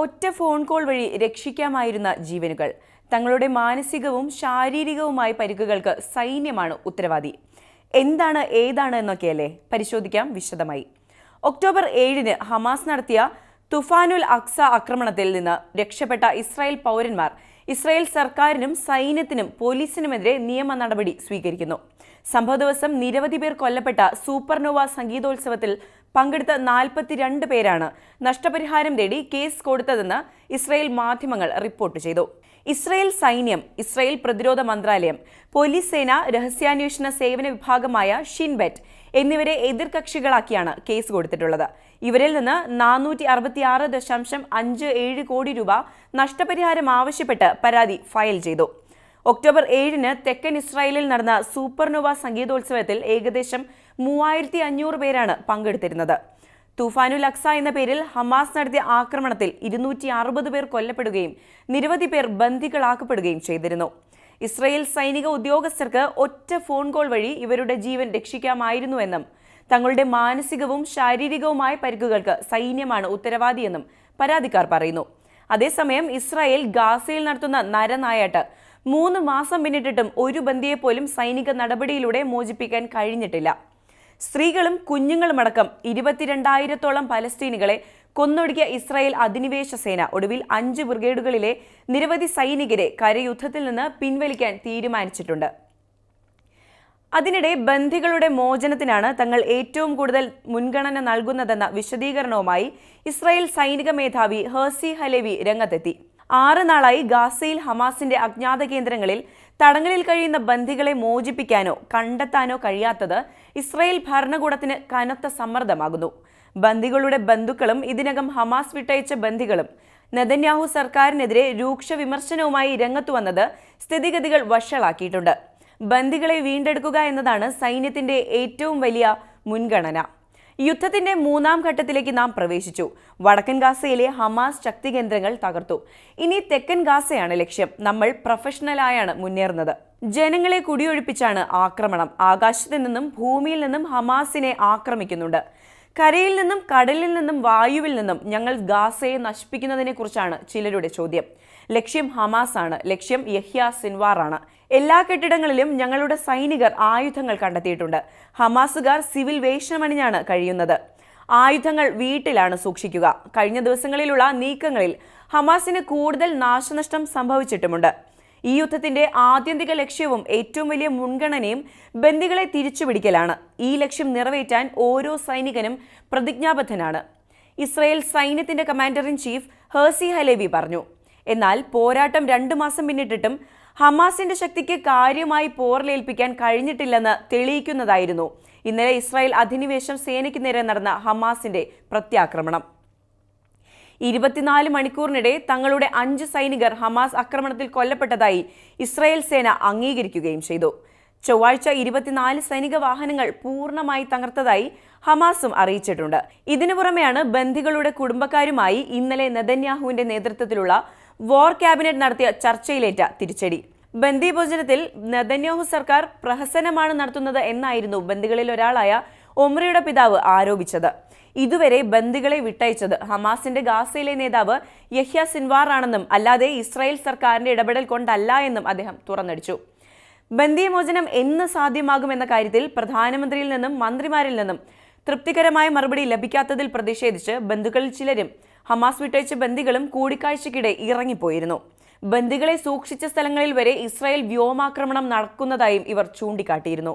ഒറ്റ phone call വഴി രക്ഷിക്കാമായിരുന്ന ജീവനുകൾ. തങ്ങളുടെ മാനസികവും ശാരീരികവുമായ പരിക്കുകൾക്ക് സൈന്യമാണ് ഉത്തരവാദി. എന്താണ് ഏതാണ് എന്നൊക്കെയല്ലേ പരിശോധിക്കാം വിശദമായി. ഒക്ടോബർ ഏഴിന് ഹമാസ് നടത്തിയ തുഫാനുൽ അക്സ ആക്രമണത്തിൽ നിന്ന് രക്ഷപ്പെട്ട ഇസ്രായേൽ പൗരന്മാർ ഇസ്രായേൽ സർക്കാരിനും സൈന്യത്തിനും പോലീസിനുമെതിരെ നിയമ നടപടി സ്വീകരിക്കുന്നു. സംഭവ ദിവസം നിരവധി പേർ കൊല്ലപ്പെട്ട സൂപ്പർനോവ സംഗീതോത്സവത്തിൽ പങ്കെടുത്ത നാൽപ്പത്തിരണ്ട് പേരാണ് നഷ്ടപരിഹാരം തേടി കേസ് കൊടുത്തതെന്ന് ഇസ്രായേൽ മാധ്യമങ്ങൾ റിപ്പോർട്ട് ചെയ്തു. ഇസ്രായേൽ സൈന്യം ഇസ്രായേൽ പ്രതിരോധ മന്ത്രാലയം പോലീസ് സേന രഹസ്യാന്വേഷണ സേവന വിഭാഗമായ ഷിൻബെറ്റ് എന്നിവരെ എതിർകക്ഷികളാക്കിയാണ് കേസ് കൊടുത്തിട്ടുള്ളത്. ഇവരിൽ നിന്ന് നാനൂറ്റി അറുപത്തിയാറ് ദശാംശം അഞ്ച് ഏഴ് കോടി രൂപ നഷ്ടപരിഹാരം ആവശ്യപ്പെട്ട് പരാതി ഫയൽ ചെയ്തു. ഒക്ടോബർ ഏഴിന് തെക്കൻ ഇസ്രായേലിൽ നടന്ന സൂപ്പർനോവ സംഗീതോത്സവത്തിൽ ഏകദേശം മൂവായിരത്തി അഞ്ഞൂറ് പേരാണ് പങ്കെടുത്തിരുന്നത്. തൂഫാനുൽ അക്സ എന്ന പേരിൽ ഹമാസ് നടത്തിയ ആക്രമണത്തിൽ ഇരുന്നൂറ്റി അറുപത് പേർ കൊല്ലപ്പെടുകയും നിരവധി പേർ ബന്ദികളാക്കപ്പെടുകയും ചെയ്തിരുന്നു. ഇസ്രയേൽ സൈനിക ഉദ്യോഗസ്ഥർക്ക് ഒറ്റ ഫോൺ കോൾ വഴി ഇവരുടെ ജീവൻ രക്ഷിക്കാമായിരുന്നുവെന്നും തങ്ങളുടെ മാനസികവും ശാരീരികവുമായ പരിക്കുകൾക്ക് സൈന്യമാണ് ഉത്തരവാദിയെന്നും പരാതിക്കാർ പറയുന്നു. അതേസമയം ഇസ്രായേൽ ഗാസയിൽ നടത്തുന്ന നരനായാട്ട് മൂന്ന് മാസം പിന്നിട്ടിട്ടും ഒരു ബന്ദിയെപ്പോലും സൈനിക നടപടിയിലൂടെ മോചിപ്പിക്കാൻ കഴിഞ്ഞിട്ടില്ല. സ്ത്രീകളും കുഞ്ഞുങ്ങളുമടക്കം ഇരുപത്തിരണ്ടായിരത്തോളം പലസ്തീനികളെ കൊന്നൊടുക്കിയ ഇസ്രായേൽ അധിനിവേശ സേന ഒടുവിൽ അഞ്ച് ബ്രിഗേഡുകളിലെ നിരവധി സൈനികരെ കരയുദ്ധത്തിൽ നിന്ന് പിൻവലിക്കാൻ തീരുമാനിച്ചിട്ടുണ്ട്. അതിനിടെ ബന്ധികളുടെ മോചനത്തിനാണ് തങ്ങൾ ഏറ്റവും കൂടുതൽ മുൻഗണന നൽകുന്നതെന്ന വിശദീകരണവുമായി ഇസ്രായേൽ സൈനിക മേധാവി ഹേഴ്സി ഹലേവി രംഗത്തെത്തി. ആറ് നാളായി ഗാസയിൽ ഹമാസിന്റെ അജ്ഞാത കേന്ദ്രങ്ങളിൽ തടങ്കലിൽ കഴിയുന്ന ബന്ധികളെ മോചിപ്പിക്കാനോ കണ്ടെത്താനോ കഴിയാത്തത് ഇസ്രയേൽ ഭരണകൂടത്തിന് കനത്ത സമ്മർദ്ദമാകുന്നു. ബന്ദികളുടെ ബന്ധുക്കളും ഇതിനകം ഹമാസ് വിട്ടയച്ച ബന്ധികളും നെതന്യാഹു സർക്കാരിനെതിരെ രൂക്ഷ വിമർശനവുമായി രംഗത്തു വന്നത് സ്ഥിതിഗതികൾ വഷളാക്കിയിട്ടുണ്ട്. ബന്ദികളെ വീണ്ടെടുക്കുക എന്നതാണ് സൈന്യത്തിന്റെ ഏറ്റവും വലിയ മുൻഗണന. യുദ്ധത്തിന്റെ മൂന്നാം ഘട്ടത്തിലേക്ക് നാം പ്രവേശിച്ചു. വടക്കൻ ഗാസയിലെ ഹമാസ് ശക്തി കേന്ദ്രങ്ങൾ തകർത്തു. ഇനി തെക്കൻ ഗാസയാണ് ലക്ഷ്യം. നമ്മൾ പ്രൊഫഷണലായാണ് മുന്നേറുന്നത്. ജനങ്ങളെ കുടിയൊഴിപ്പിച്ചാണ് ആക്രമണം. ആകാശത്തു നിന്നും ഭൂമിയിൽ നിന്നും ഹമാസിനെ ആക്രമിക്കുന്നുണ്ട്. കരയിൽ നിന്നും കടലിൽ നിന്നും വായുവിൽ നിന്നും ഞങ്ങൾ ഗാസയെ നശിപ്പിക്കുന്നതിനെ കുറിച്ചാണ് ചിലരുടെ ചോദ്യം. ലക്ഷ്യം ഹമാസ് ആണ് ലക്ഷ്യം യഹ്യ സിൻവാർ ആണ് എല്ലാ കെട്ടിടങ്ങളിലും ഞങ്ങളുടെ സൈനികർ ആയുധങ്ങൾ കണ്ടെത്തിയിട്ടുണ്ട്. ഹമാസുകാർ സിവിൽ വേഷമണിഞ്ഞാണ് കഴിയുന്നത്. ആയുധങ്ങൾ വീട്ടിലാണ് സൂക്ഷിക്കുക. കഴിഞ്ഞ ദിവസങ്ങളിലുള്ള നീക്കങ്ങളിൽ ഹമാസിന് കൂടുതൽ നാശനഷ്ടം സംഭവിച്ചിട്ടുമുണ്ട്. ഈ യുദ്ധത്തിന്റെ ആത്യന്തിക ലക്ഷ്യവും ഏറ്റവും വലിയ മുൻഗണനയും ബന്ദികളെ തിരിച്ചുപിടിക്കലാണ്. ഈ ലക്ഷ്യം നിറവേറ്റാൻ ഓരോ സൈനികനും പ്രതിജ്ഞാബദ്ധനാണ്. ഇസ്രയേൽ സൈന്യത്തിന്റെ commander in chief Herzi Halevi പറഞ്ഞു. എന്നാൽ പോരാട്ടം രണ്ടു മാസം പിന്നിട്ടിട്ടും ഹമാസിന്റെ ശക്തിക്ക് കാര്യമായി പോറിലേൽപ്പിക്കാൻ കഴിഞ്ഞിട്ടില്ലെന്ന് തെളിയിക്കുന്നതായിരുന്നു. ഇന്നലെ ഇസ്രായേൽ അധിനിവേശം സേനയ്ക്ക് നേരെ നടന്ന ഹമാസിന്റെ പ്രത്യാക്രമണം. ഇരുപത്തിനാല് മണിക്കൂറിനിടെ തങ്ങളുടെ അഞ്ച് സൈനികർ ഹമാസ് ആക്രമണത്തിൽ കൊല്ലപ്പെട്ടതായി ഇസ്രായേൽ സേന അംഗീകരിക്കുകയും ചെയ്തു. ചൊവ്വാഴ്ച ഇരുപത്തിനാല് സൈനിക വാഹനങ്ങൾ പൂർണമായി തകർത്തതായി ഹമാസും അറിയിച്ചിട്ടുണ്ട്. ഇതിനു പുറമെയാണ് ബന്ദികളുടെ കുടുംബക്കാരുമായി ഇന്നലെ നെതന്യാഹുവിന്റെ നേതൃത്വത്തിലുള്ള വാർ ക്യാബിനറ്റ് നടത്തിയ ചർച്ചയിലേറ്റ തിരിച്ചടി. ബന്ദി ഭോജനത്തിൽ നെതന്യാഹു സർക്കാർ പ്രഹസനമാണ് നടത്തുന്നത് എന്നായിരുന്നു ബന്ദികളിൽ ഒരാളായ ഒമ്രയുടെ പിതാവ് ആരോപിച്ചത്. ഇതുവരെ ബന്ദികളെ വിട്ടയച്ചത് ഹമാസിന്റെ ഗാസയിലെ നേതാവ് യഹ്യ സിൻവാർ ആണെന്നും അല്ലാതെ ഇസ്രായേൽ സർക്കാരിന്റെ ഇടപെടൽ കൊണ്ടല്ല എന്നും അദ്ദേഹം തുറന്നടിച്ചു. ബന്ദിമോചനം എന്ന് സാധ്യമാകുമെന്ന കാര്യത്തിൽ പ്രധാനമന്ത്രിയിൽ നിന്നും മന്ത്രിമാരിൽ നിന്നും തൃപ്തികരമായ മറുപടി ലഭിക്കാത്തതിൽ പ്രതിഷേധിച്ച് ബന്ധുക്കളിൽ ചിലരും ഹമാസ് വിട്ടയച്ച ബന്ദികളും കൂടിക്കാഴ്ചയ്ക്കിടെ ഇറങ്ങിപ്പോയിരുന്നു. ബന്ദികളെ സൂക്ഷിച്ച സ്ഥലങ്ങളിൽ വരെ ഇസ്രായേൽ വ്യോമാക്രമണം നടക്കുന്നതായും ഇവർ ചൂണ്ടിക്കാട്ടിയിരുന്നു.